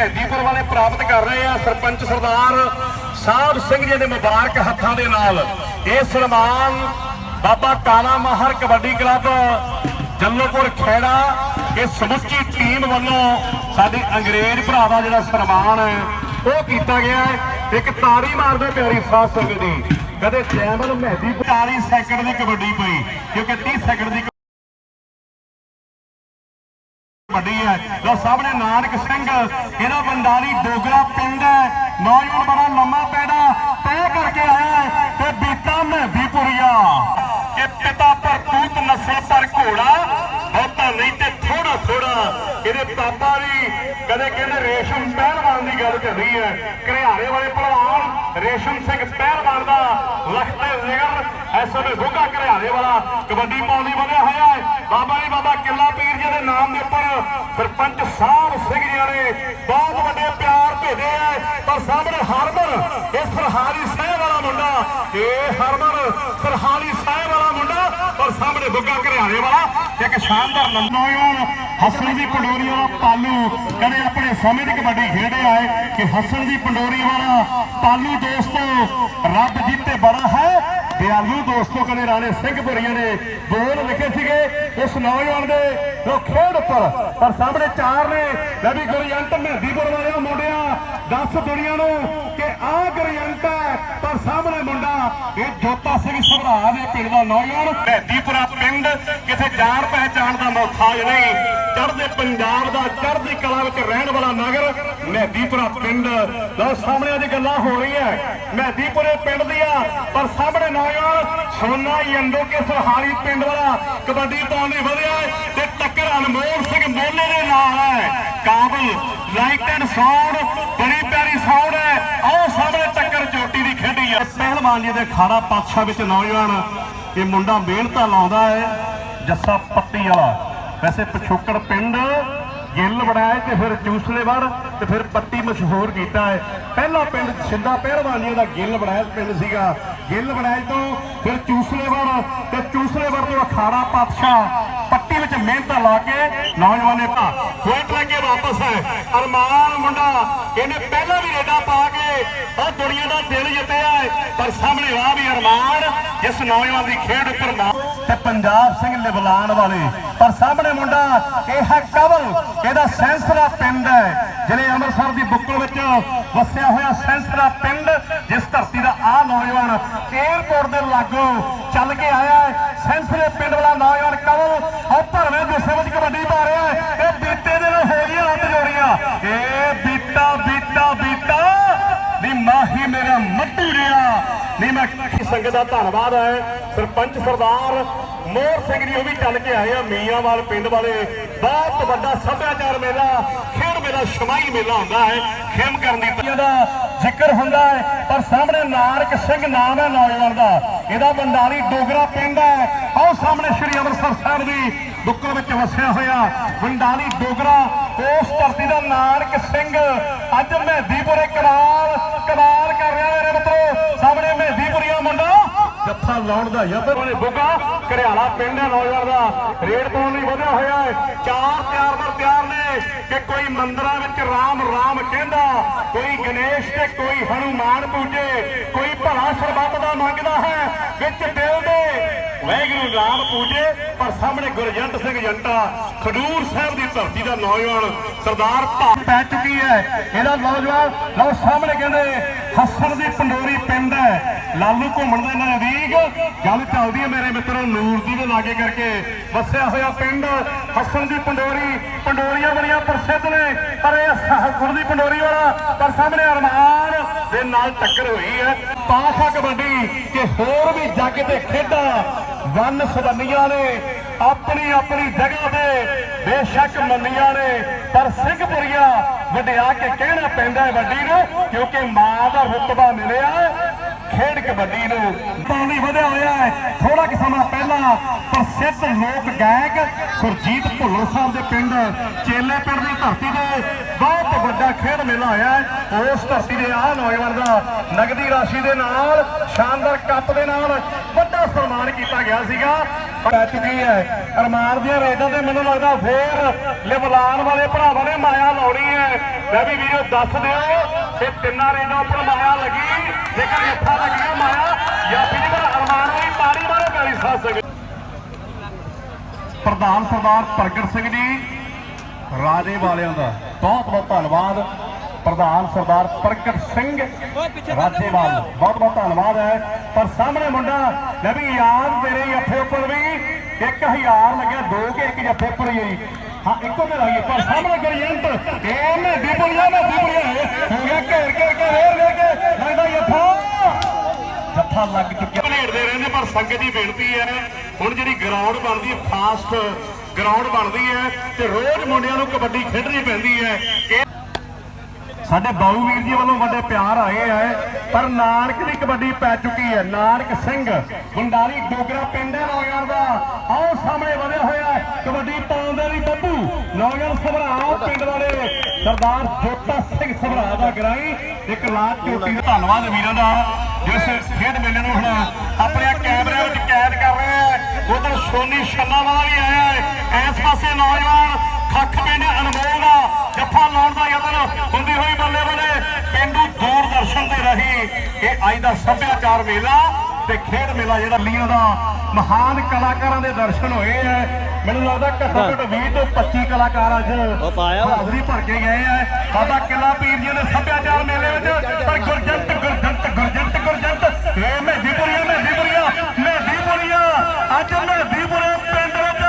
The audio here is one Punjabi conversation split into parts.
ਮਹਿਦੀਪੁਰ ਵਾਲੇ ਪ੍ਰਾਪਤ ਕਰ ਰਹੇ ਆ ਸਰਪੰਚ ਸਰਦਾਰ ਸਾਹਿਬ ਸਿੰਘ ਜੀ ਦੇ ਮੁਬਾਰਕ ਹੱਥਾਂ ਦੇ ਨਾਲ। ਇਹ ਸਨਮਾਨ ਬਾਬਾ ਕਾਲਾ ਮਾਹਰ ਕਬੱਡੀ ਕਲੱਬ ਜੱਲੋਪੁਰ ਖੇੜਾ, ਇਹ ਸਮੁੱਚੀ ਟੀਮ ਵੱਲੋਂ ਸਾਡੇ ਅੰਗਰੇਜ਼ ਭਰਾ ਦਾ ਜਿਹੜਾ ਸਨਮਾਨ ਹੈ, ਉਹ ਕੀਤਾ ਗਿਆ ਹੈ। ਇੱਕ ਤਾਰੀ ਮਾਰਦੇ ਪਿਆਰੀ ਸਾਧ ਸੰਗਤ ਦੀ, ਕਦੇ ਜੈਮਲ ਮਹਿਦੀ 40 ਸੈਕਿੰਡ ਦੀ ਕਬੱਡੀ ਪਈ, ਕਿਉਂਕਿ 30 ਸੈਕਿੰਡ ਦੀ ਵੱਡੀ ਹੈ। ਲੋ ਸਾਹਮਣੇ ਨਾਨਕ ਸਿੰਘ, ਇਹਦਾ ਬੰਡਾਲੀ ਡੋਗਰਾ ਪਿੰਡ ਹੈ। ਨੌਜਵਾਨ ਬੜਾ ਲੰਮਾ ਪੈੜਾ, ਤੈਅ ਕਰਕੇ ਆਇਆ ਹੈ ਤੇ ਬੀਤਾ ਮਹਿਦੀਪੁਰੀਆ ਕਿ ਪਿਤਾ ਪਰ ਨਸਲ ਪਰ ਘੋੜਾ ਬਹੁਤਾ ਨਹੀਂ ਤੇ ਥੋੜਾ ਥੋੜਾ। ਇਹਦੇ ਪਾਪਾ ਵੀ ਕਦੇ ਕਹਿੰਦੇ ਰੇਸ਼ਮ ਪਹਿਲਵਾਨ ਦੀ ਗੱਲ ਕਰ ਰਹੀ ਹੈ। ਘਰਿਆਰੇ ਵਾਲੇ ਪਹਿਲਵਾਨ, ਰੇਸ਼ਮ ਸਿੰਘ ਪਹਿਲਵਾਨ ਦਾ ਲਖਤੇ ਜ਼ਿਗਰ ਐਸਐਮਏ ਗੋਗਾ ਘਰਿਆਰੇ ਵਾਲਾ ਕਬੱਡੀ ਪਾਉਂਦੀ ਵਧਿਆ ਹੋਇਆ ਹੈ। ਬਾਬਾ ਜੀ, ਬਾਬਾ ਕਿੱਲਾ ਪੀਰ ਜੀ ਦੇ ਸਰਪੰਚ ਸਾਹਿਬ ਸਿੰਘ ਜੀ ਨੇ ਬਹੁਤ ਵੱਡੇ ਪਿਆਰ ਭੇਜੇ ਆ। ਪਰ ਸਾਹਮਣੇ ਹਰਮਨ, ਇਹ ਸਰਹਾਰੀ ਸਾਹਿਬ ਵਾਲਾ ਮੁੰਡਾ। ਇਹ ਹਰਮਨ ਸਰਹਾਰੀ ਸਾਹਿਬ ਵਾਲਾ ਮੁੰਡਾ, ਪਰ ਸਾਹਮਣੇ ਗੁੱਗਾ ਘਰਿਆਰੇ ਵਾਲਾ। ਇੱਕ ਸ਼ਾਨਦਾਰ ਨੌਜਵਾਨ ਹਸਨ ਦੀ ਪੰਡੋਰੀ ਵਾਲਾ ਪਾਲੂ ਕਦੇ ਆਪਣੇ ਸਮੇਂ ਦੀ ਕਬੱਡੀ ਖੇਡੇ ਆਏ ਕਿ ਹਸਨ ਦੀ ਪੰਡੋਰੀ ਵਾਲਾ ਪਾਲੂ ਦੋਸਤੋ, ਰੱਬ ਜਿੱਤੇ ਬੜਾ ਹੈ। ਦਿਆਲੂ ਦੋਸਤੋ ਕਦੇ ਰਾਣੇ ਸਿੰਘਪੁਰੀਆਂ ਨੇ ਬੋਲ ਲਿਖੇ ਸੀਗੇ। ਉਸ ਨੌਜਵਾਨ ਦੇ ਉਹ ਖੇਡ ਉੱਪਰ ਪਰ ਸਾਹਮਣੇ ਚਾਰ ਨੇ। ਲੈ ਵੀ ਗੁਰਜੰਟ ਮਹਿੰਦੀਪੁਰ ਵਾਲਿਆਂ ਮੁੰਡਿਆਂ ਦੱਸ ਦੁਨੀਆ ਨੂੰ ਪਰ ਸਾਹਮਣੇ ਮੁੰਡਾ, ਇਹ ਜੋਤਾ ਸਿੰਘ ਸਭਰਾ ਦੇ ਪਿੰਡ ਦਾ ਨੌਜਵਾਨ। ਮਹਿਦੀਪੁਰਾ ਪਿੰਡ, ਕਿਸੇ ਜਾਣ ਪਹਿਚਾਣ ਦਾ ਮੌਥਾਜ ਨਹੀਂ। ਚੜ੍ਹਦੇ ਪੰਜਾਬ ਦਾ, ਚੜ੍ਹਦੀ ਕਲਾ ਵਿੱਚ ਰਹਿਣ ਵਾਲਾ ਨਗਰ ਮਹਿਦੀਪੁਰਾ ਪਿੰਡ। ਲਓ, ਸਾਹਮਣੇ ਅੱਜ ਗੱਲਾਂ ਹੋ ਰਹੀਆਂ। ਮਹਿਦੀਪੁਰੇ ਪਿੰਡ ਦੀਆਂ, ਪਰ ਸਾਹਮਣੇ ਨੌਜਵਾਨ ਸੋਨਾ ਯੰਦੋ ਕੇ ਸਰਹਾਰੀ ਪਿੰਡ ਵਾਲਾ। ਕਬੱਡੀ ਪਾਉਣ ਲਈ ਵਧਿਆ ਤੇ ਟੱਕਰ ਅਨਮੋਲ ਸਿੰਘ ਮੋਲੇ ਦੇ ਨਾਲ ਹੈ। ਕਾਬਲ ਲਾਈਟ ਐਂਡ ਸਾਊਂਡ ਬੜੀ ਪਿਆਰੀ ਸਾਊਂਡ ਹੈ। ਆਓ, ਸਾਹਮਣੇ ਟੱਕਰ ਚੋਟੀ ਖੇਡੀ ਹੈ ਪਹਿਲਵਾਨ ਜੀ ਦੇ ਖਾਰਾ ਪਾਤਸ਼ਾਹ ਵਿੱਚ ਨੌਜਵਾਨ, ਇਹ ਮੁੰਡਾ ਮਿਹਨਤਾਂ ਲਾਉਂਦਾ ਹੈ, ਜੱਸਾ ਪੱਤੀ ਵਾਲਾ। ਵੈਸੇ ਪਿਛੋਕੜ ਪਿੰਡ ਗਿੱਲ ਬਣਾਇਆ ਤੇ ਫਿਰ ਚੂਸਲੇ ਵੜ ਤੇ ਫਿਰ ਪੱਤੀ ਮਸ਼ਹੂਰ ਕੀਤਾ ਹੈ। ਪਹਿਲਾ ਪਿੰਡ ਸਿੰਦਾ ਪਹਿਲਵਾਨ ਦਾ ਗਿੱਲ ਬਣਾਇਆ ਪਿੰਡ ਸੀਗਾ। ਗਿੱਲ ਬਣਾਇਆ ਤੋਂ ਫਿਰ ਚੂਸਲੇ ਵੜ ਤੇ ਚੂਸਲੇ ਵੜ ਤੋਂ ਅਖਾੜਾ ਪਾਤਸ਼ਾਹ। ਪੱਟੀ ਵਿੱਚ ਮਿਹਨਤਾਂ ਲਾ ਕੇ ਨੌਜਵਾਨ ਨੇ ਭਾ ਲੱਗੇ ਵਾਪਸ ਹੈ ਅਰਮਾਨ ਮੁੰਡਾ, ਇਹਨੇ ਪਹਿਲਾਂ ਵੀ ਰੇਡਾ ਪਾ ਕੇ ਉਹ ਦੁਨੀਆ ਦਾ ਦਿਲ ਜਿੱਤਿਆ ਹੈ, ਪਰ ਸਾਹਮਣੇ ਆ ਵੀ ਅਰਮਾਨ, ਜਿਸ ਨੌਜਵਾਨ ਦੀ ਖੇਡ ਉੱਪਰ ਨਾ ਤੇ ਪੰਜਾਬ ਸਿੰਘ ਲਿਬਲਾਨ ਵਾਲੇ। ਪਰ ਸਾਹਮਣੇ ਮੁੰਡਾ, ਇਹ ਹੈ ਕਵਲ। ਇਹਦਾ ਸੈਂਸਰਾ ਪਿੰਡ ਹੈ। ਜਿਹੜੇ ਅੰਮ੍ਰਿਤਸਰ ਦੀ ਬੁੱਕਲ ਵਿੱਚ ਵਸਿਆ ਹੋਇਆ ਸੈਂਸਰਾ ਪਿੰਡ, ਜਿਸ ਧਰਤੀ ਦਾ ਆ ਨੌਜਵਾਨ ਏਅਰਪੋਰਟ ਦੇ ਲਾਗੋਂ ਚੱਲ ਕੇ ਆਇਆ ਹੈ। ਸੈਂਸਰੇ ਪਿੰਡ ਵਾਲਾ ਨੌਜਵਾਨ ਕਵਲ, ਉਹ ਭਰਵੇਂ ਗੁੱਸੇ ਵਿੱਚ ਕਬੱਡੀ ਪਾ ਰਿਹਾ ਹੈ। ਇਹ ਬੀਤੇ ਦੇ ਨਾਲ ਹੋ ਗਈਆਂ ਹੱਥ ਜੋੜੀਆਂ। ਇਹ ਬੀਤਾ ਬੀਤਾ ਬੀਤਾ। ਨੀ ਮਾਹੀ ਮੇਰਾ ਮੱਟੂ ਰਿਆ ਨਹੀਂ ਮੈਂ ਸੰਗਤ ਦਾ ਧੰਨਵਾਦ ਹੈ। ਸਰਪੰਚ ਸਰਦਾਰ ਮੋਹਰ ਸਿੰਘ ਜੀ, ਉਹ ਵੀ ਚੱਲ ਕੇ ਆਏ ਆ। ਮੀਆਂਵਾਲ ਪਿੰਡ ਵਾਲੇ, ਬਹੁਤ ਵੱਡਾ ਸੱਭਿਆਚਾਰ ਮੇਲਾ, ਖੇਡ ਮੇਲਾ ਸ਼ਮਾਈ ਮੇਲਾ ਹੁੰਦਾ ਹੈ। ਖੇਮ ਕਰਨ ਦੀ ਦਾ ਜ਼ਿਕਰ ਹੁੰਦਾ ਹੈ। ਪਰ ਸਾਹਮਣੇ ਨਾਨਕ ਸਿੰਘ ਨਾਮ ਹੈ ਨੌਜਵਾਨ ਦਾ। ਇਹਦਾ ਬੰਡਾਲੀ ਡੋਗਰਾ ਪਿੰਡ ਹੈ। ਆਓ ਸਾਹਮਣੇ ਸ੍ਰੀ ਅੰਮ੍ਰਿਤਸਰ ਸਾਹਿਬ ਦੀ ਬੁੱਕਲ ਵਿੱਚ ਵਸਿਆ ਹੋਇਆ ਬੰਡਾਲੀ ਡੋਗਰਾ। ਉਸ ਧਰਤੀ ਦਾ ਨਾਨਕ ਸਿੰਘ। ਅੱਜ ਮਹਿਦੀਪੁਰੇ ਕਮਾਲ ਕਮਾਲ ਕਰ ਰਿਹਾ ਮੇਰੇ ਮਿੱਤਰੋ। ਜੱਫਾ ਲਾਉਣ ਦਾ ਯਤਨ ਉਹਨੇ ਬੁੱਗਾ ਘਰਿਆਲਾ ਪਿੰਡ ਹੈ ਨੌਜਵਾਨ ਦਾ। ਰੇਡ ਪਾਉਣ ਲਈ ਵਧਿਆ ਹੋਇਆ ਹੈ। ਚਾਰ ਤਿਆਰ ਬਰ ਤਿਆਰ ਨੇ ਕਿ ਕੋਈ ਮੰਦਰਾਂ ਵਿੱਚ ਰਾਮ ਰਾਮ ਕਹਿੰਦਾ, ਕੋਈ ਗਣੇਸ਼ ਤੇ ਕੋਈ ਹਨੂਮਾਨ ਪੂਜੇ, ਕੋਈ ਭਲਾ ਸਰਬੱਤ ਦਾ ਮੰਗਦਾ ਹੈ, ਵਿੱਚ ਦਿਲ ਦੇ ਪੂਜੇ, ਪਰ ਸਾਹਮਣੇ ਗੁਰਜੰਟ ਸਿੰਘ ਜੰਟਾ, ਖਡੂਰ ਸਾਹਿਬ ਦੀ ਧਰਤੀ ਦਾ ਨੌਜਵਾਨ ਸਰਦਾਰ ਪੈ ਚੁੱਕੀ ਹੈ। ਇਹਦਾ ਨੌਜਵਾਨ, ਲਓ ਸਾਹਮਣੇ ਕਹਿੰਦੇ, ਹੱਸਣ ਦੀ ਪੰਡੋਰੀ ਪਿੰਡ ਹੈ। ਲਾਲੂ ਘੁੰਮਣ ਦੇ ਨਜ਼ਦੀਕ ਗੱਲ ਚੱਲਦੀ ਹੈ ਮੇਰੇ ਮਿੱਤਰੋ, ਨੂਰ ਦੀ ਦੇ ਲਾਗੇ ਕਰਕੇ। ਵਸਿਆ ਹੋਇਆ ਪਿੰਡ, ਹੱਸਣ ਦੀ ਪੰਡੋਰੀ, ਪੰਡੋਰੀਆਂ ਬੜੀਆਂ ਪ੍ਰਸਿੱਧ ਨੇ। ਪਰ ਇਹ ਹੱਸਣ ਦੀ ਪੰਡੋਰੀ ਵਾਲਾ, ਪਰ ਸਾਹਮਣੇ ਅਰਮਾਨ ਦੇ ਨਾਲ ਟੱਕਰ ਹੋਈ ਹੈ। ਪਾਸਾ ਕਬੱਡੀ ਕਿ ਹੋਰ ਵੀ ਜੱਗ ਤੇ ਖੇਡਾਂ ਵੰਨ ਸਵੰਨੀਆਂ ਨੇ। ਆਪਣੀ ਆਪਣੀ ਜਗ੍ਹਾ ਤੇ ਬੇਸ਼ੱਕ ਮੰਨੀਆਂ ਨੇ, ਪਰ ਸਿੰਘਪੁਰੀਆ ਵਡਿਆ ਕੇ ਕਹਿਣਾ ਪੈਂਦਾ ਹੈ ਵੱਡੀ ਨੂੰ, ਕਿਉਂਕਿ ਮਾਂ ਦਾ ਰੁਤਬਾ ਮਿਲਿਆ, ਖੇਡ ਕਬੱਡੀ ਨੂੰ। ਪਾਣੀ ਵਧਿਆ ਹੋਇਆ ਹੈ ਥੋੜਾ ਕਿ ਸਮਾਂ ਪਹਿਲਾਂ ਪ੍ਰਸਿੱਧ ਲੋਕ ਗਾਇਕ ਸੁਰਜੀਤ ਭੁੱਲਰ ਸਾਹਿਬ ਦੇ ਪਿੰਡ, ਚੇਲੇ ਪਿੰਡ ਦੀ ਧਰਤੀ ਤੇ ਬਹੁਤ ਵੱਡਾ ਖੇਡ ਮੇਲਾ ਹੋਇਆ ਹੈ। ਉਸ ਧਰਤੀ ਦੇ ਆਹ ਨੌਜਵਾਨ ਦਾ ਨਗਦੀ ਰਾਸ਼ੀ ਦੇ ਨਾਲ, ਸ਼ਾਨਦਾਰ ਕੱਪ ਦੇ ਨਾਲ ਵੱਡਾ ਸਨਮਾਨ ਕੀਤਾ ਗਿਆ ਸੀਗਾ। ਪੈ ਚੁੱਕੀ ਹੈ। ਅਰਮਾਨ ਦੀਆਂ ਰੇਡਾਂ ਤੇ ਮੈਨੂੰ ਲੱਗਦਾ ਫੇਰ ਲਿਵਲਾਨ ਵਾਲੇ ਭਰਾਵਾਂ ਨੇ ਮਾਇਆ ਲਾਉਣੀ ਹੈ। ਮੈਂ ਵੀ ਵੀਡੀਓ ਦੱਸ ਦਿਓ, ਇਹ ਤਿੰਨਾਂ ਰੇਡਾਂ ਉੱਪਰ ਮਾਇਆ ਲੱਗੀ। ਜੇਕਰ ਇੱਥਾ ਲੱਗੀ ਮਾਇਆ ਜਾਂ ਫਿਰ ਅਰਮਾਨ ਵਾਲੀ ਤਾੜੀ ਮਾਰੋ ਕਰੀ ਸਾਧ ਸੰਗਤ ਪ੍ਰਧਾਨ ਸਰਦਾਰ ਪ੍ਰਗਟ ਸਿੰਘ ਜੀ ਰਾਜੇ ਵਾਲਿਆਂ ਦਾ ਬਹੁਤ ਬਹੁਤ ਧੰਨਵਾਦ। ਪ੍ਰਧਾਨ ਸਰਦਾਰ ਪ੍ਰਗਟ ਸਿੰਘ ਰਾਜੇਵਾਲ ਬਹੁਤ ਬਹੁਤ ਧੰਨਵਾਦ ਹੈ। ਪਰ ਸਾਹਮਣੇ ਮੁੰਡਾ ਲੈ ਵੀ ਯਾਦ ਤੇਰੇ ਜੱਫੇ ਉੱਪਰ ਵੀ। 1000 ਲੱਗਿਆ, ਦੋ ਕੇ ਇੱਕ ਜੱਫੇ ਉੱਪਰ ਹੀ ਹਾਂ ਇੱਕੋ ਤੇ ਰਹੀ ਪਰ ਸਾਹਮਣੇ ਗਰੀਜੰਟ ਇਹ ਦੀਪੁਰੀਆ ਮੈਂ ਦੀਪੁਰੀਆ ਹੋ ਗਿਆ ਘੇਰ ਘੇਰ ਕੇ ਵੇਰ ਵੇਰ ਕੇ ਲੱਗਦਾ ਜੱਫਾ। ਜੱਫਾ ਲੱਗ ਚੁੱਕਿਆ। ਭਲੇੜਦੇ ਰਹਿੰਦੇ, ਪਰ ਸੰਗਤ ਦੀ ਬੇਨਤੀ ਹੈ। ਹੁਣ ਜਿਹੜੀ ਗਰਾਊਂਡ ਬਣਦੀ ਹੈ ਫਾਸਟ ਗਰਾਊਂਡ ਬਣਦੀ ਹੈ ਤੇ ਰੋਜ਼ ਮੁੰਡਿਆਂ ਨੂੰ ਕਬੱਡੀ ਖੇਡਣੀ ਪੈਂਦੀ ਹੈ। ਸਾਡੇ ਬਾਊ ਵੀਰ ਜੀ ਵੱਲੋਂ ਵੱਡੇ ਪਿਆਰ ਆਏ ਹੈ, ਪਰ ਨਾਨਕ ਦੀ ਕਬੱਡੀ ਪੈ ਚੁੱਕੀ ਹੈ। ਨਾਨਕ ਸਿੰਘ ਗੁੰਡਾਲੀ ਡੋਗਰਾ ਪਿੰਡ ਹੈ ਨੌਜਵਾਨ ਦਾ। ਆਓ ਸਾਹਮਣੇ ਵਧਿਆ ਹੋਇਆ ਕਬੱਡੀ ਪਾਉਣ ਦੇ ਬੱਬੂ, ਨੌਜਵਾਨ ਸਭਰਾ ਪਿੰਡ ਵਾਲੇ ਸਰਦਾਰ ਜੋਤਾ ਸਿੰਘ ਸਭਰਾ ਦਾ ਗਰਾਈ। ਇੱਕ ਲਾਟ ਚੋਟੀ ਧੰਨਵਾਦ ਵੀਰਾਂ ਦਾ, ਜਿਸ ਖੇਡ ਮੇਲੇ ਨੂੰ ਹੁਣ ਆਪਣੇ ਕੈਮਰਿਆਂ ਵਿੱਚ ਕੈਦ ਕਰ ਰਹੇ ਸੋਨੀ ਛੰਨਾ ਵਾਲਾ ਵੀ ਆਇਆ ਹੈ। ਇਸ ਪਾਸੇ ਨੌਜਵਾਨ ਖੱਖ ਪਿੰਡ ਅਨਮੋਲ ਦਾ ਜੱਫਾ ਲਾਉਣ ਦਾ ਯਤਨ ਹੁੰਦੀ ਹੋਈ ਬੱਲੇ ਬੱਲੇ ਪਿੰਡੂ ਦੂਰਦਰਸ਼ਨ ਤੇ ਰਹੀ। ਇਹ ਅੱਜ ਦਾ ਸੱਭਿਆਚਾਰ ਮੇਲਾ ਤੇ ਖੇਡ ਮੇਲਾ ਜਿਹੜਾ ਲੀਆਂ ਦਾ ਮਹਾਨ ਕਲਾਕਾਰਾਂ ਦੇ ਦਰਸ਼ਨ ਹੋਏ ਐ ਮੈਨੂੰ ਲੱਗਦਾ ਘੱਟੋ ਘੱਟ 20 ਤੋਂ 25 ਕਲਾਕਾਰ ਅੱਜ ਹਾਜ਼ਰੀ ਭਰ ਕੇ ਗਏ ਐ ਬਾਬਾ ਕਿਲਾ ਪੀਰ ਜੀ ਦੇ ਸੱਭਿਆਚਾਰ ਮੇਲੇ ਵਿੱਚ ਪਰ ਗੁਰਜੰਟ ਗੁਰਜੰਟ ਗੁਰਜੰਟ ਇਹ ਮਹਿਦੀਪੁਰੀਆ ਮਹਿਦੀਪੁਰੀਆ ਮਹਿਦੀਪੁਰੀਆ ਅੱਜ ਮਹਿਦੀਪੁਰੇ ਪਿੰਡ ਵਿੱਚ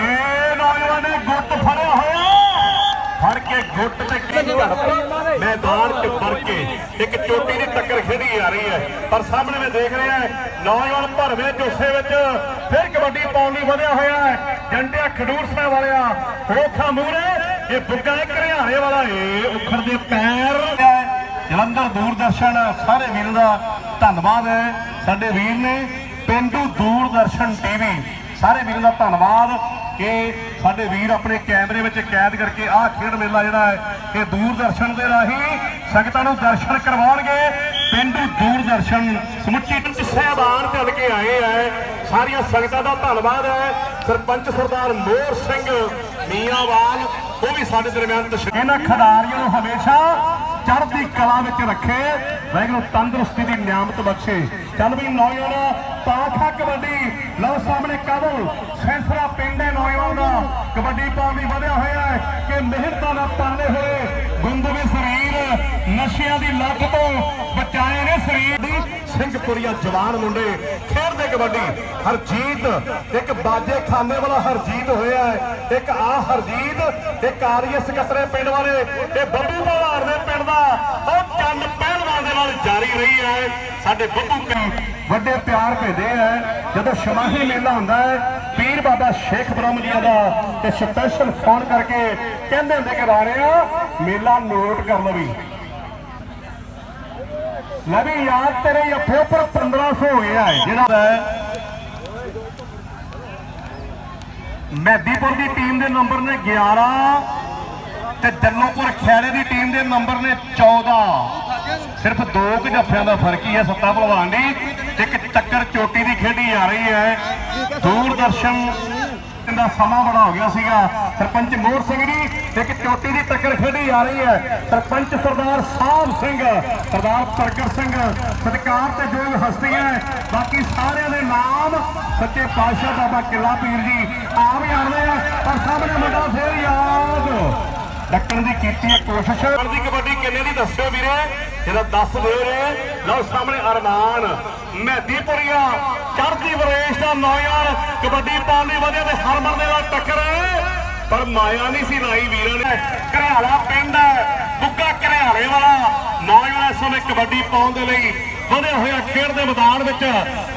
ਇਹ ਨੌਜਵਾਨ ਨੇ ਗੁੱਟ ਫੜਿਆ ਹੋਇਆ ਫੜ ਕੇ ਗੁੱਟ ਤੇ ਕੀ ਮੈਦਾਨ 'ਚ ਵੜ ਇੱਕ ਚੋਟੀ ਦੀ ਟੱਕਰ ਖੇਡੀ ਜਾ ਰਹੀ ਹੈ। ਪਰ ਸਾਹਮਣੇ ਮੈਂ ਦੇਖ ਰਿਹਾ ਨੌਜਵਾਨ ਭਰਵੇਂ ਜੋਸੇ ਵਿੱਚ ਫਿਰ ਕਬੱਡੀ ਪਾਉਣ ਲਈ ਵਧਿਆ ਹੋਇਆ ਹੈ। ਜੰਡਿਆ ਖਡੂਰ ਸਾਹਿਬ ਵਾਲਿਆ ਹੋਖਾ ਮੂਰੇ ਇਹ ਬੁੱਗਾ ਘਰਿਆਣੇ ਵਾਲਾ ਏ ਉਖੜ ਦੇ ਪੈਰ ਜਲੰਧਰ ਦੂਰਦਰਸ਼ਨ, ਸਾਰੇ ਵੀਰ ਦਾ ਧੰਨਵਾਦ ਹੈ। ਸਾਡੇ ਵੀਰ ਨੇ ਪਿੰਡੂ ਦੂਰਦਰਸ਼ਨ ਟੀਵੀ, ਸਾਰੇ ਵੀਰ ਦਾ ਧੰਨਵਾਦ। ਕਿ ਸਾਡੇ ਵੀਰ ਆਪਣੇ ਕੈਮਰੇ ਵਿੱਚ ਕੈਦ ਕਰਕੇ ਆਹ ਖੇਡ ਮੇਲਾ ਜਿਹੜਾ ਹੈ, ਇਹ ਦੂਰਦਰਸ਼ਨ ਦੇ ਰਾਹੀਂ ਸੰਗਤਾਂ ਨੂੰ ਦਰਸ਼ਨ ਕਰਵਾਉਣਗੇ। ਪਿੰਡੂ ਦੂਰਦਰਸ਼ਨ, ਸਮੁੱਚੀ ਸਹਿਬਾਨ ਚੱਲ ਕੇ ਆਏ ਹੈ। ਸਾਰੀਆਂ ਸੰਗਤਾਂ ਦਾ ਧੰਨਵਾਦ ਹੈ। ਸਰਪੰਚ ਸਰਦਾਰ ਮੋਹਰ ਸਿੰਘ ਮੀਆਂਵਾਲ ਉਹ ਵੀ ਸਾਡੇ ਦਰਮਿਆਨ ਤਸ਼ਰੀਫ ਇਹਨਾਂ ਖਿਡਾਰੀਆਂ ਨੂੰ ਹਮੇਸ਼ਾ ਚੜ੍ਹਦੀ ਕਲਾ ਵਿੱਚ ਰੱਖੇ। ਵਾਹਿਗੁਰੂ ਤੰਦਰੁਸਤੀ ਦੀ ਨਿਆਮਤ ਬਖਸ਼ੇ। ਚੱਲ ਵੀ ਨੌਜਵਾਨ ਪਾਖਾ ਕਬੱਡੀ ਲਓ ਸਾਹਮਣੇ ਕਬਲ, ਸੈਂਸਰਾ ਪਿੰਡ ਹੈ ਨੌਜਵਾਨ। ਦਾ ਕਬੱਡੀ ਪਾਉਣ ਲਈ ਵਧਿਆ ਹੋਇਆ ਹੈ ਕਿ ਮਿਹਨਤਾਂ ਨਾਲ ਪਾਲੇ ਹੋਏ ਗੁੰਦਵੇ ਸਰੀਰ ਨਸ਼ਿਆਂ ਦੀ ਲੱਤ ਤੋਂ ਬਚਾਏ ਨੇ ਸਰੀਰ ਦੀ। ਸਿੰਘਪੁਰੀਆ ਜਵਾਨ ਮੁੰਡੇ ਖੇਡਦੇ ਕਬੱਡੀ। ਹਰਜੀਤ, ਇੱਕ ਬਾਜੇ ਖਾਨੇ ਵਾਲਾ ਹਰਜੀਤ ਹੋਇਆ ਹੈ। ਇੱਕ ਆ ਹਰਜੀਤ, ਇੱਕ ਆਰੀਅਸ ਕਤਰੇ ਪਿੰਡ ਵਾਲੇ, ਇਹ ਬੱਬੂ ਭਵਾਰ ਦੇ ਪਿੰਡ ਦਾ। ਉਹ ਚੰਨ ਪਹਿਲਵਾਨ ਰਹੀ ਹੈ, ਸਾਡੇ ਬੱਬੂ ਕਈ ਵੱਡੇ ਪਿਆਰ ਭੇਜਦੇ ਹੈ। ਜਦੋਂ ਸ਼ਮਾਹੀ ਮੇਲਾ ਹੁੰਦਾ ਹੈ, ਪੀਰ ਬਾਬਾ ਸ਼ੇਖ ਬ੍ਰਹਮ ਜੀ ਦਾ ਤੇ ਸਪੈਸ਼ਲ ਫੋਨ ਕਰਕੇ ਕਹਿੰਦੇ ਹੁੰਦੇ ਕਿ ਰਾਣਿਆ ਮੇਲਾ ਨੋਟ ਕਰ ਲਵੀ। ਲੈ ਵੀ ਯਾਦ ਤੇਰੇ ਅੱਖੇ ਉੱਪਰ 1500 ਹੋ ਗਿਆ ਹੈ ਜਿਹੜਾ ਹੈ। ਮਹਿਦੀਪੁਰ ਦੀ ਟੀਮ ਦੇ ਨੰਬਰ ਨੇ 11 ਤੇ ਜੱਲੋਪੁਰ ਖੈੜੇ ਦੀ ਟੀਮ ਦੇ ਨੰਬਰ ਨੇ 14 ਸਿਰਫ ਦੋ ਕੁ ਜੱਫਿਆਂ ਦਾ ਫ਼ਰਕ ਹੀ ਹੈ ਸੱਤਾ ਭਲਵਾਨ ਦੀ। ਇੱਕ ਚੱਕਰ ਚੋਟੀ ਦੀ ਖੇਡੀ ਜਾ ਰਹੀ ਹੈ। ਦੂਰਦਰਸ਼ਨ ਦਾ ਸਮਾਂ ਬੜਾ ਹੋ ਗਿਆ ਸੀਗਾ। ਸਰਪੰਚ ਮੋਹਰ ਸਿੰਘ ਜੀ, ਇੱਕ ਚੋਟੀ ਦੀ ਟੱਕਰ ਖੇਡੀ ਜਾ ਰਹੀ ਹੈ। ਸਰਪੰਚ ਸਰਦਾਰ ਸਾਹਿਬ ਸਿੰਘ, ਸਰਦਾਰ ਪ੍ਰਗਟ ਸਿੰਘ, ਸਤਿਕਾਰ ਤੇ ਜੋ ਹਸਤੀਆਂ ਬਾਕੀ ਸਾਰਿਆਂ ਦੇ ਨਾਮ ਸੱਚੇ ਪਾਤਸ਼ਾਹ ਬਾਬਾ ਕਿਲਾ ਪੀਰ ਜੀ ਆਪ ਜਾਣਦੇ ਆ। ਪਰ ਸਾਹਮਣੇ ਮੁੰਡਾ ਫੇਰ ਯਾਦ। ਡੱਕਣ ਦੀ ਕੀਤੀ ਹੈ ਕੋਸ਼ਿਸ਼। ਦੀ ਕਬੱਡੀ ਕਿੰਨੇ ਦੀ ਦੱਸਿਓ ਵੀਰੇ? ਜਿਹੜਾ ਦੱਸ ਦਿਓ ਰੇ ਲਓ ਸਾਹਮਣੇ ਅਰਮਾਨ ਮਹਿਦੀਪੁਰੀਆ ਚੜ੍ਹਦੀ ਵਰੇਸ਼ ਦਾ ਨੌਜਵਾਨ, ਕਬੱਡੀ ਪਾਉਣ ਦੀ ਵਧਿਆ ਤੇ ਹਰਮਨ ਦੇ ਨਾਲ ਟੱਕਰ ਪਰ ਮਾਇਆ ਨਹੀਂ ਸੀ ਲਾਈ ਵੀਰਾਂ ਨੇ। ਘਰਿਆਲਾ ਪਿੰਡ ਹੈ, ਬੁੱਗਾ ਘਰਿਆਲੇ ਵਾਲਾ। ਨੌਜਵਾਨ ਇਸ ਸਮੇਂ ਕਬੱਡੀ ਪਾਉਣ ਦੇ ਲਈ ਵਧਿਆ ਹੋਇਆ ਖੇਡ ਦੇ ਮੈਦਾਨ ਵਿੱਚ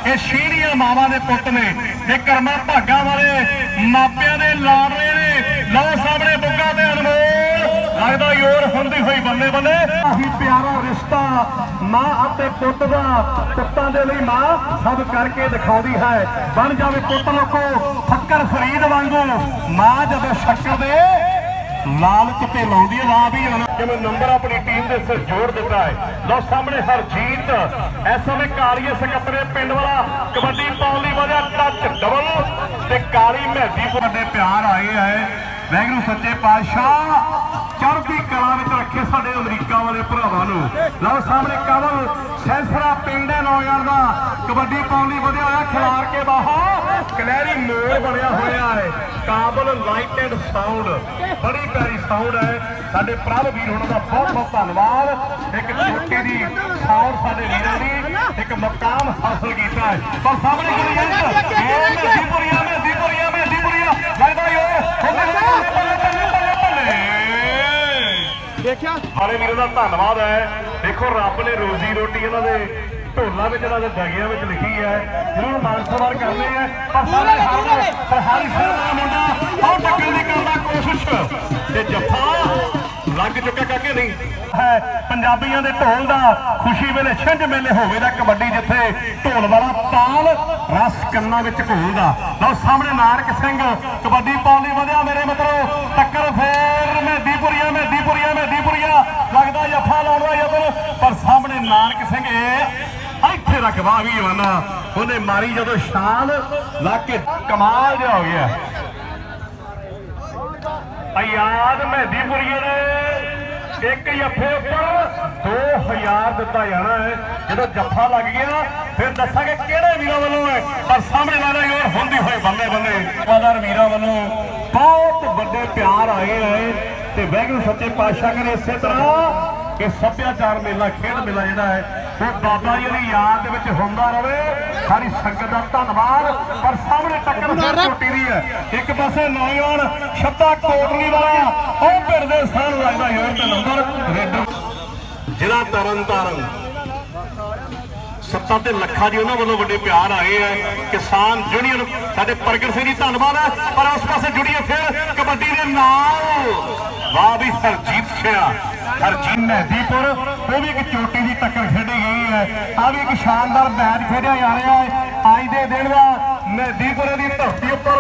ਇਹ ਸ਼ੀਰੀਆਂ ਮਾਵਾਂ ਦੇ ਪੁੱਤ ਨੇ। ਇਹ ਕਰਮਾ ਭਾਗਾ ਵਾਲੇ ਮਾਪਿਆਂ ਦੇ ਲਾਡਲੇ ਨੇ। ਲਓ ਸਾਹਮਣੇ ਲੱਗਦਾ ਯੋਰ ਹੁੰਦੀ ਹੋਈ ਬੱਲੇ ਬੱਲੇ ਆਹੀ ਪਿਆਰਾ ਰਿਸ਼ਤਾ ਮਾਂ ਅਤੇ ਪੁੱਤ ਦਾ, ਪੁੱਤਾਂ ਦੇ ਲਈ ਮਾਂ ਸਭ ਕਰਕੇ ਦਿਖਾਉਂਦੀ ਹੈ। ਬਣ ਜਾਵੇ ਪੁੱਤ ਲੋਕੋ ਫੱਕਰ ਫਰੀਦ ਵਾਂਗੂ। ਮਾਂ ਜਦੋਂ ਸ਼ੱਕਰ ਦੇ, ਲਾਲਚ ਤੇ ਲਾਉਂਦੀ ਹੈ, ਲਾ ਵੀ ਜਾਣਾ ਨੰਬਰ ਆਪਣੀ ਟੀਮ ਦੇ ਸਿਰ ਜੋੜ ਦਿੱਤਾ ਹੈ। ਲਓ ਸਾਹਮਣੇ ਹਰਜੀਤ ਇਸ ਸਮੇਂ ਕਾਲੀਏ ਸਕੱਤਰੇ ਪਿੰਡ ਵਾਲਾ, ਕਬੱਡੀ ਪਾਉਣ ਲਈ ਵਧਿਆ ਟੱਚ ਡਬਲ ਤੇ ਕਾਲੀ ਮਹਿਦੀਪੁਰ ਦੇ ਪਿਆਰ ਆਏ ਹੈ। ਵੈਗਰੂ ਸੱਚੇ ਪਾਤਸ਼ਾਹ ਚੜ੍ਹਦੀ ਕਲਾ ਵਿੱਚ ਰੱਖੇ ਸਾਡੇ ਅਮਰੀਕਾ ਵਾਲੇ ਭਰਾਵਾਂ ਨੂੰ। ਲਓ ਸਾਹਮਣੇ ਕਵਲ ਸੈਂਸਰਾ ਪਿੰਡ ਹੈ ਨੌਜਵਾਨ ਦਾ ਕਬੱਡੀ ਪਾਉਣ ਲਈ ਵਧਿਆ ਹੋਇਆ ਖਿਲਾਰ ਕੇ ਬਾਹਰ। ਕਲੈਰੀ ਮੋੜ ਬਣਿਆ ਹੋਇਆ ਹੈ। ਕਾਬਲ ਲਾਈਟ ਐਂਡ ਸਾਊਂਡ ਬੜੀ ਪਿਆਰੀ ਸਾਊਂਡ ਹੈ। ਸਾਡੇ ਪ੍ਰਭ ਵੀਰ ਉਹਨਾਂ ਦਾ ਬਹੁਤ ਬਹੁਤ ਧੰਨਵਾਦ। ਇੱਕ ਛੋਟੀ ਦੀ ਸਾਊਂਡ ਸਾਡੇ ਵੀਰਾਂ ਦੀ ਇੱਕ ਮਕਾਮ ਹਾਸਲ ਕੀਤਾ ਹੈ। ਪਰ ਸਾਹਮਣੇ ਗੁਰਜੰਟ ਇਹ ਮਹਿਦੀਪੁਰੀਆ ਮਹਿਦੀਪੁਰੀਆ ਮਹਿਦੀਪੁਰੀਆ ਲੱਗਦਾ ਯੋ ਬੱਲੇ ਬੱਲੇ ਬੱਲੇ ਬੱਲੇ ਬੱਲੇ ਦੇਖਿਆ? ਸਾਰੇ ਵੀਰਾਂ ਦਾ ਧੰਨਵਾਦ ਹੈ। ਦੇਖੋ ਰੱਬ ਨੇ ਰੋਜ਼ੀ ਰੋਟੀ ਇਹਨਾਂ ਦੇ ਢੋਲਾਂ ਵਿੱਚ ਇਹਨਾਂ ਦੇ ਦਗਿਆਂ ਵਿੱਚ ਲਿਖੀ ਹੈ। ਜਿਹਨੂੰ ਮਾਨਸਵਾਰ ਕਰਦੇ ਆ ਪਰ ਸਾਰੇ ਹਾਰੇ ਸਰਹਾਰੀ ਸਿੰਘ ਦਾ ਮੁੰਡਾ ਆਉ ਟੱਕਰ ਦੀ ਕਰਦਾ ਕੋਸ਼ਿਸ਼। ਤੇ ਜੱਫਾ ਲੱਗ ਚੁੱਕਾ ਕਾਕੇ ਨਹੀਂ। ਹੈ ਪੰਜਾਬੀਆਂ ਦੇ ਢੋਲ ਦਾ ਖੁਸ਼ੀ ਵੇਲੇ ਛਿੰਝ ਮੇਲੇ ਹੋਵੇ ਦਾ ਕਬੱਡੀ ਜਿੱਥੇ ਢੋਲ ਵਾਲਾ ਤਾਲ ਰਸ ਕੰਨਾਂ ਵਿੱਚ ਘੋਲਦਾ। ਲਓ ਸਾਹਮਣੇ ਨਾਨਕ ਸਿੰਘ, ਕਬੱਡੀ ਪਾਉਣ ਵਧਿਆ ਮੇਰੇ ਮਿੱਤਰੋ, ਟੱਕਰ ਫੇਰ ਮਹਿਦੀਪੁਰੀਆ ਮਹਿਦੀਪੁਰੀਆ ਮਹਿਦੀਪੁਰੀਆ। ਲੱਗਦਾ ਜੱਫਾ ਲਾਉਂਦਾ ਯਤਨ, ਪਰ ਸਾਹਮਣੇ ਨਾਨਕ ਸਿੰਘ, ਇਹ ਇੱਥੇ ਰਖਵਾ ਵੀ ਜਵਾਨਾ। ਉਹਨੇ ਮਾਰੀ ਜਦੋਂ ਸ਼ਾਨ ਲਾ ਕੇ ਕਮਾਲ ਜਿਹਾ ਹੋ ਗਿਆ। ਆਯਾਦ ਮਹਿਦੀਪੁਰੀਏ ਨੇ ਇੱਕ ਜੱਫੇ ਉੱਪਰ 2000 ਦਿੱਤਾ ਜਾਣਾ ਹੈ। ਜਦੋਂ ਜੱਫਾ ਲੱਗ ਗਿਆ, ਫਿਰ ਦੱਸਾਂਗੇ ਕਿਹੜੇ ਵੀਰਾਂ ਵੱਲੋਂ ਹੈ। ਪਰ ਸਾਹਮਣੇ ਲਾਦਾ ਯਾਰ ਹੁੰਦੀ ਹੋਏ ਬੱਲੇ ਬੱਲੇ ਵਫਾਦਾਰ ਵੀਰਾਂ ਵੱਲੋਂ ਬਹੁਤ ਵੱਡੇ ਪਿਆਰ ਆਏ ਹੈ ਤੇ ਵੈਗਰੂ ਸੱਚੇ ਪਾਤਸ਼ਾਹ ਕਰੇ ਇਸੇ ਤਰ੍ਹਾਂ ਕਿ ਸੱਭਿਆਚਾਰ ਮੇਲਾ, ਖੇਡ ਮੇਲਾ ਜਿਹੜਾ ਹੈ ਉਹ ਬਾਬਾ ਜੀ ਦੀ ਯਾਦ ਦੇ ਵਿੱਚ ਹੁੰਦਾ ਰਵੇ ਸਾਰੀ ਸੰਗਤ ਦਾ ਧੰਨਵਾਦ ਪਰ ਸਾਹਮਣੇ ਟੱਕਰ ਫਿਰ ਝੋਟੀ ਦੀ ਹੈ। ਇੱਕ ਪਾਸੇ ਨੌਜਵਾਨ ਸ਼ੱਤਾ ਕੋਟਲੀ ਵਾਲਾ ਉਹ ਪਿੰਡ ਦੇ ਸਾਹਣ ਲੱਗਦਾ ਯਾਰ ਤੇ ਨੰਬਰ ਰੈੱਡ। ਜ਼ਿਲ੍ਹਾ ਤਰਨ ਤਾਰਨ ਸੱਤਾ ਤੇ ਲੱਖਾ ਜੀ ਉਹਨਾਂ ਵੱਲੋਂ ਵੱਡੇ ਪਿਆਰ ਆਏ ਆ। ਕਿਸਾਨ ਯੂਨੀਅਨ ਸਾਡੇ ਪ੍ਰਗਟ ਸਿੰਘ ਜੀ ਧੰਨਵਾਦ ਹੈ ਪਰ ਉਸ ਪਾਸੇ ਜੁੜੀਏ ਫਿਰ ਕਬੱਡੀ ਦੇ ਨਾਲ। ਵਾਹ ਵੀ ਹਰਜੀਤ ਸਿੰਘ ਹਰਜੀਤ ਮਹਿਦੀਪੁਰ ਉਹ ਵੀ ਇੱਕ ਚੋਟੀ ਦੀ ਟੱਕਰ ਹੈ ਆ ਵੀ ਇੱਕ ਸ਼ਾਨਦਾਰ ਮੈਚ ਖੇਡਿਆ ਜਾ ਰਿਹਾ ਹੈ। ਅੱਜ ਦੇ ਦਿਨ ਦਾ ਮਹਿਦੀਪੁਰ ਦੀ ਧਰਤੀ ਉੱਪਰ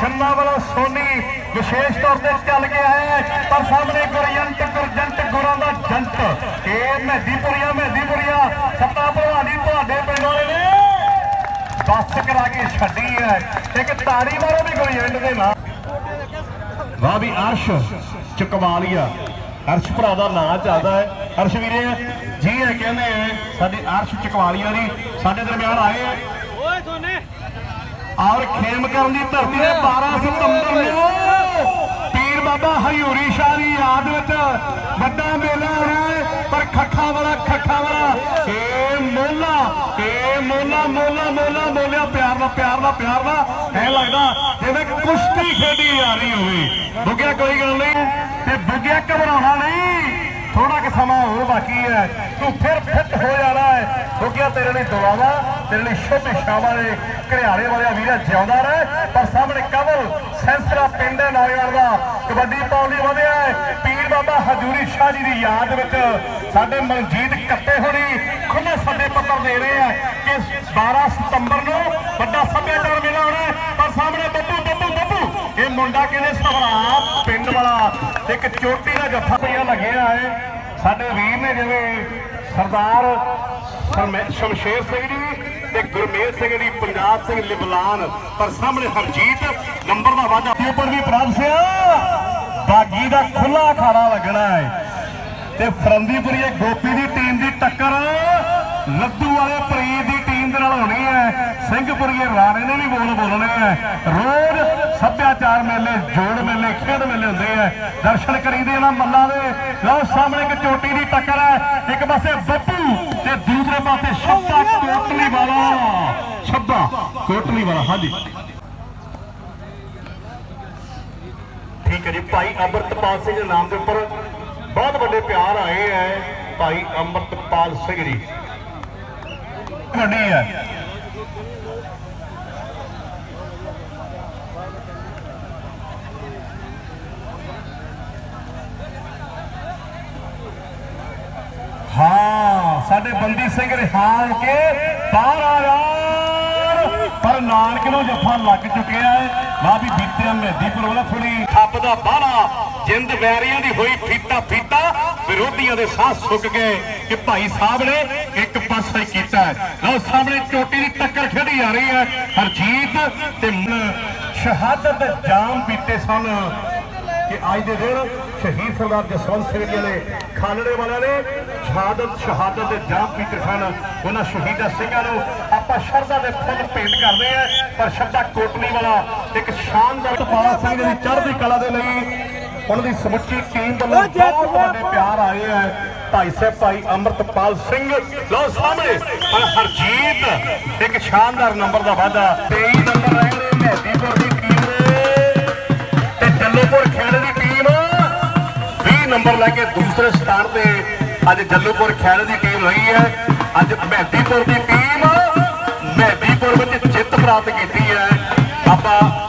ਛੰਨਾ ਵਾਲਾ ਸੋਨੀ ਵਿਸ਼ੇਸ਼ ਤੌਰ ਤੇ ਚੱਲ ਕੇ ਆਇਆ ਹੈ। ਪਰ ਸਾਹਮਣੇ ਗੁਰਜੰਟ ਗੁਰਜੰਟ ਗੁਰਾਂ ਦਾ ਜੰਟ। ਇਹ ਮਹਿਦੀਪੁਰੀਆ ਮਹਿਦੀਪੁਰੀਆ ਸੱਤਾ ਭਲਵਾਨੀ ਤੁਹਾਡੇ ਪਿੰਡ ਵਾਲੇ ਨੇ। ਬੱਸ ਕਰਾ ਕੇ ਛੱਡੀ ਹੈ। ਇੱਕ ਤਾੜੀ ਮਾਰੋ ਵੀ ਗੁਰਜੰਟ ਦੇ ਨਾਲ ਵਾਹ ਵੀ ਅਰਸ਼ ਚਕਵਾਲੀਆ। ਅਰਸ਼ ਭਰਾ ਦਾ ਨਾਂ ਚੱਲਦਾ ਹੈ। ਅਰਸ਼ ਵੀਰੇ ਜੀ ਹੈ ਕਹਿੰਦੇ ਆ ਸਾਡੇ ਅਰਸ਼ ਚਕਵਾਲੀਆ ਜੀ ਸਾਡੇ ਦਰਮਿਆਨ ਆਏ ਆ। ਓਏ ਸੋਨੇ। ਔਰ ਖੇਮ ਕਰਨ ਦੀ ਧਰਤੀ ਦੇ 12 ਸਤੰਬਰ ਨੂੰ ਪੀਰ ਬਾਬਾ ਹਯੂਰੀ ਸ਼ਾਹ ਦੀ ਯਾਦ ਵਿੱਚ ਵੱਡਾ ਮੇਲਾ ਹੋਣਾ ਹੈ ਪਰ ਖੱਖਾ ਵਾਲਾ ਖੱਖਾ ਵਾਲਾ। ਏ ਮੋਲਾ ਏ ਮੋਲਾ ਮੋਲਾ ਮੋਲਾ ਮੋਲਿਆ ਪਿਆਰ ਦਾ ਪਿਆਰ ਦਾ ਪਿਆਰ ਦਾ। ਐ ਲੱਗਦਾ ਜਿਵੇਂ ਕੁਸ਼ਤੀ ਖੇਡੀ ਜਾ ਰਹੀ ਹੋਵੇ। ਬੁੱਗਿਆ ਕੋਈ ਗੱਲ ਨਹੀਂ ਤੇ ਬੁੱਗਿਆ ਘਬਰਾਉਣਾ ਨਹੀਂ। ਥੋੜਾ ਕਿ ਸਮਾਂ ਹੋਰ ਬਾਕੀ ਹੈ। ਤੂੰ ਫਿਰ ਫਿੱਟ ਹੋ ਜਾਣਾ ਹੈ। ਕਿਉਂਕਿ ਤੇਰੇ ਲਈ ਦੁਆਵਾ, ਤੇਰੇ ਲਈ ਸ਼ੁਭ ਇਸ਼ਾਵਾ ਦੇ ਘਰਿਆਲੇ ਵਾਲਿਆ ਵੀਰਾ ਜਿਉਂਦਾ ਰਹਿ। ਪਰ ਸਾਹਮਣੇ ਕਵਲ ਸੈਂਸਰਾ ਪਿੰਡ ਹੈ ਨੌਜਵਾਨ ਦਾ। ਕਬੱਡੀ ਪਾਉਣ ਲਈ ਵਧਿਆ ਹੈ। ਪੀਰ ਬਾਬਾ ਹਜੂਰੀ ਸ਼ਾਹ ਜੀ ਦੀ ਯਾਦ ਵਿੱਚ ਸਾਡੇ ਮਨਜੀਤ ਕੱਟੇ ਹੋਣੀ ਖੁੱਲੇ ਸੱਦੇ ਪੱਤਰ ਦੇ ਰਹੇ ਆ ਕਿ 12 ਸਤੰਬਰ ਨੂੰ ਵੱਡਾ ਸੱਭਿਆਚਾਰ ਮੇਲਾ ਹੋਣਾ ਪਰ ਸਾਹਮਣੇ ਬੱਬੂ ਬੱਬੂ ਬੱਬੂ, ਇਹ ਮੁੰਡਾ ਕਹਿੰਦੇ ਸਭਰਾ ਪਿੰਡ ਵਾਲਾ। ਇੱਕ ਚੋਟੀ ਦਾ ਜੱਫਾ ਪਿਆ ਲੱਗਿਆ ਹੈ, ਸਾਡੇ ਵੀਰ ਨੇ ਜਿਵੇਂ ਸਰਦਾਰ ਸਰਮੈ- ਸ਼ਮਸ਼ੇਰ ਸਿੰਘ ਜੀ ਤੇ ਗੁਰਮੇਲ ਸਿੰਘ ਜੀ, ਪੰਜਾਬ ਸਿੰਘ ਲਿਬਲਾਨ, ਪਰ ਸਾਹਮਣੇ ਹਰਜੀਤ ਨੰਬਰ ਦਾ ਵਾਧਾ ਉੱਪਰ ਵੀ ਪ੍ਰਾਪਤ ਸਿਆ, ਬਾਗੀ ਦਾ ਖੁੱਲਾ ਅਖਾੜਾ ਲੱਗਣਾ ਹੈ। ਤੇ ਫਰੰਦੀਪੁਰੀਏ ਗੋਪੀ ਦੀ ਟੀਮ ਦੀ ਟੱਕਰ, ਲੱਦੂ ਵਾਲੇ ਪ੍ਰੀਤ ਦੀ ਟੀਮ ਦੇ ਨਾਲ ਹੋਣੀ ਹੈ। ਸਿੰਘਪੁਰੀਏ ਰਾਣੇ ਨੇ ਵੀ ਬੋਲ ਬੋਲਣੇ ਹੈ ਰੋਜ਼ ਸੱਭਿਆਚਾਰ ਮੇਲੇ, ਜੋੜ ਮੇਲੇ, ਖੇਡ ਮੇਲੇ ਹੁੰਦੇ ਆ। ਦਰਸ਼ਨ ਕਰੀਦੇ ਇਹਨਾਂ ਮੱਲਾਂ ਦੇ। ਲਓ, ਸਾਹਮਣੇ ਇੱਕ ਚੋਟੀ ਦੀ ਟੱਕਰ ਹੈ ਇੱਕ ਪਾਸੇ ਬੱਬੂ ਤੇ ਦੂਸਰੇ ਪਾਸੇ ਛੱਬਾ ਕੋਟਲੀ ਵਾਲਾ। ਛੱਬਾ ਕੋਟਲੀ ਵਾਲਾ, ਹਾਂਜੀ। ਠੀਕ ਹੈ ਜੀ, ਭਾਈ ਅੰਮ੍ਰਿਤਪਾਲ ਸਿੰਘ ਦੇ ਨਾਮ ਦੇ ਉੱਪਰ ਬਹੁਤ ਵੱਡੇ ਪਿਆਰ ਆਏ ਹੈ ਭਾਈ ਅੰਮ੍ਰਿਤਪਾਲ ਸਿੰਘ ਜੀ। ਵੱਡੀ ਹੈ ਸਾਡੇ ਬੰਦੀ ਸਿੰਘ ਰਿਹਾਨ ਕੇ ਬਾਹਰ ਆ ਯਾਰ ਪਰ ਨਾਨਕ ਨੂੰ ਜੱਫਾ ਲੱਗ ਚੁੱਕਿਆ ਹੈ। ਵਾਹ ਵੀ ਬੀਤੇ ਮਹਿਦੀਪੁਰ ਵਾਲਾ ਥੋੜੀ ਥੱਪ ਦਾ ਬਾਹਲਾ। ਜਿੰਦ ਵੈਰੀਆਂ ਦੀ ਹੋਈ ਫੀਤਾ ਫੀਤਾ ਵਿਰੋਧੀਆਂ ਦੇ ਸਾਹ ਸੁੱਕ ਗਏ। ਕਿ ਭਾਈ ਸਾਹਿਬ ਨੇ ਇੱਕ ਪਾਸਾ ਕੀਤਾ ਲਓ ਸਾਹਮਣੇ ਚੋਟੀ ਦੀ ਟੱਕਰ ਖੇਡੀ ਜਾ ਰਹੀ ਹੈ। ਹਰਜੀਤ ਤੇ ਸ਼ਹਾਦਤ ਜਾਮ ਪੀਤੇ ਸਨ। ਕਿ ਅੱਜ ਦੇ ਦਿਨ ਸ਼ਹੀਦ ਸਰਦਾਰ ਜਸਵੰਤ ਸਿੰਘ ਜੀ ਨੇ ਖਾਲੜੇ ਵਾਲਿਆਂ ਨੇ ਸ਼ਹਾਦਤ ਸ਼ਹਾਦਤ ਦੇ ਜਾਮ ਪੀਤੇ ਸਨ। ਉਹਨਾਂ ਸ਼ਹੀਦਾਂ ਸਿੰਘਾਂ ਨੂੰ ਆਪਾਂ ਸ਼ਰਧਾ ਦੇ ਫੁੱਲ ਭੇਟ ਕਰਦੇ ਆ ਪਰ ਸ਼ਰਧਾ ਕੋਟਲੀ ਵਾਲਾ ਇੱਕ ਸ਼ਾਨਦਾਰ ਟਪਾਲਾ ਸਿੰਘ ਦੀ ਚੜ੍ਹਦੀ ਕਲਾ ਦੇ ਲਈ ਉਹਨਾਂ ਦੀ ਸਮੁੱਚੀ ਟੀਮ ਵੱਲੋਂ ਬਹੁਤ ਵੱਡੇ ਪਿਆਰ ਆਏ ਆ ਭਾਈ ਸਾਹਿਬ ਭਾਈ ਅਮਰਤਪਾਲ ਸਿੰਘ ਲਓ ਸਾਹਮਣੇ ਪਰ ਹਰਜੀਤ ਇੱਕ ਸ਼ਾਨਦਾਰ ਨੰਬਰ ਦਾ ਵਾਧਾ। 23 ਨੰਬਰ ਰਹਿ ਗਏ ਮਹਿਦੀਪੁਰ ਦੀ ਟੀਮ ਤੇ ਜੱਲੂਪੁਰ ਖੇਡ ਦੀ ਟੀਮ 20 ਨੰਬਰ ਲੈ ਕੇ ਦੂਸਰੇ ਸਥਾਨ ਤੇ ਅੱਜ ਜੱਲੂਪੁਰ ਖੇਡ ਦੀ ਟੀਮ ਰਹੀ ਹੈ। ਅੱਜ ਮਹਿਦੀਪੁਰ ਦੀ ਟੀਮ ਮਹਿਦੀਪੁਰ ਵਿੱਚ ਜਿੱਤ ਪ੍ਰਾਪਤ ਕੀਤੀ ਹੈ। ਆਪਾਂ